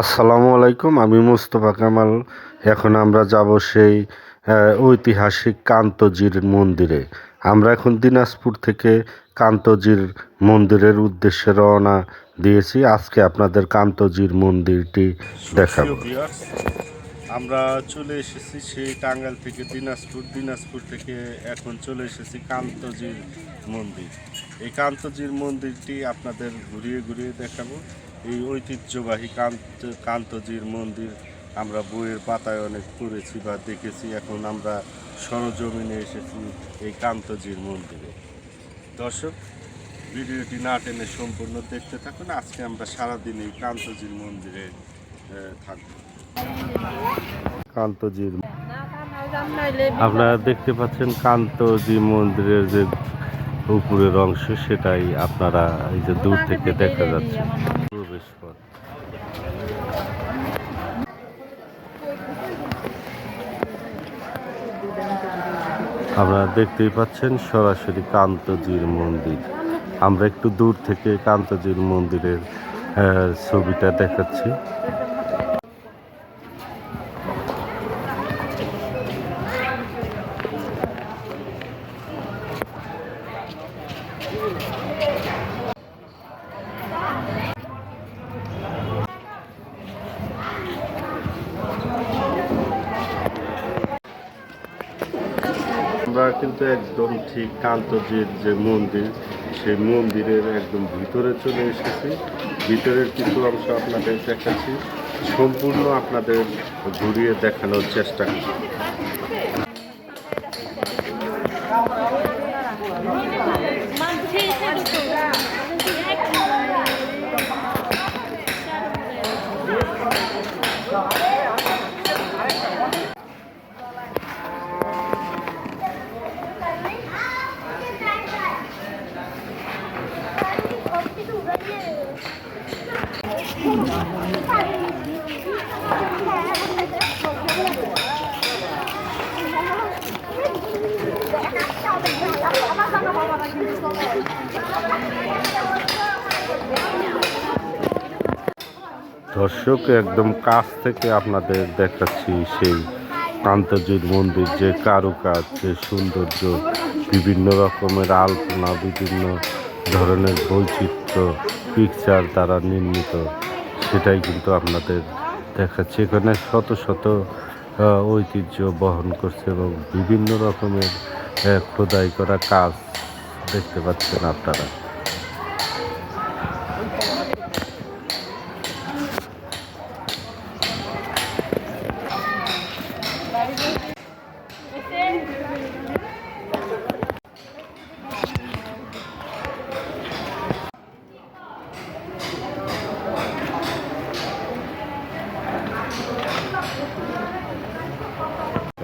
আসসালামু আলাইকুম আমি মুস্তফা কামাল। এখন আমরা যাব সেই ঐতিহাসিক কান্তজির মন্দিরে। আমরা এখন দিনাজপুর থেকে কান্তজির মন্দিরের উদ্দেশ্যে রওনা দিয়েছি। আজকে আপনাদের কান্তজির মন্দিরটি দেখাবো। আমরা চলে এসেছি সেই টাঙ্গাইল থেকে দিনাজপুর দিনাজপুর থেকে এখন চলে এসেছি কান্তজির মন্দির। এই কান্তজির মন্দিরটি আপনাদের ঘুরিয়ে ঘুরিয়ে দেখাবো। এই ঐতিহ্যবাহী কান্ত কান্তজির মন্দির আমরা বইয়ের পাতায় অনেক পড়েছি বা দেখেছি। এখন আমরা সরজমিনে এসেছি এই কান্তজির মন্দিরে। দর্শক, ভিডিওটি না টেনে সম্পূর্ণ দেখতে থাকুন। আজকে আমরা সারাদিন এই কান্তজির মন্দিরে থাকব। কান্তজির আপনারা দেখতে পাচ্ছেন কান্তজি মন্দিরের যে উপরের অংশ, সেটাই আপনারা এই যে দূর থেকে দেখা যাচ্ছে। প্রবেশ পথ আপনারা দেখতেই পাচ্ছেন সরাসরি কান্তজির মন্দির। আমরা একটু দূর থেকে কান্তজির মন্দিরের ছবিটা দেখাচ্ছি। আমরা কিন্তু একদম ঠিক কান্তজির যে মন্দির, সেই মন্দিরের একদম ভিতরে চলে এসেছি। ভিতরের কিছু অংশ আপনাদের দেখাচ্ছি। সম্পূর্ণ আপনাদের ঘুরিয়ে দেখানোর চেষ্টা করছি। দর্শক, একদম কাছ থেকে আপনাদের দেখাচ্ছি সেই কান্তজির মন্দির, যে কারুকাজ, যে সৌন্দর্য, বিভিন্ন রকমের আলপনা, বিভিন্ন ধরনের বৈচিত্র্য পিকচার দ্বারা নির্মিত। সেটাই কিন্তু আপনাদের দেখাচ্ছে। এখানে শত শত ঐতিহ্য বহন করছে এবং বিভিন্ন রকমের খোদাই করা কাজ দেখতে পাচ্ছেন আপনারা।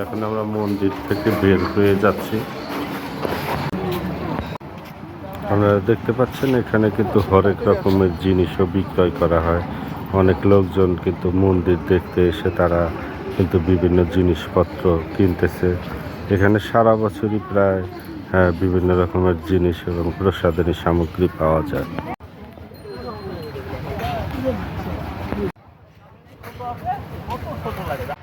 এখন আমরা মন্দির থেকে বের হয়ে যাচ্ছি। আপনারা দেখতে পাচ্ছেন, এখানে কিন্তু হরেক রকমের জিনিসও বিক্রয় করা হয়। অনেক লোকজন কিন্তু মন্দির দেখতে এসে তারা কিন্তু বিভিন্ন জিনিসপত্র কিনতেছে। এখানে সারা বছরই প্রায় হ্যাঁ, বিভিন্ন রকমের জিনিস এবং প্রসাদনী সামগ্রী পাওয়া যায়। লাগে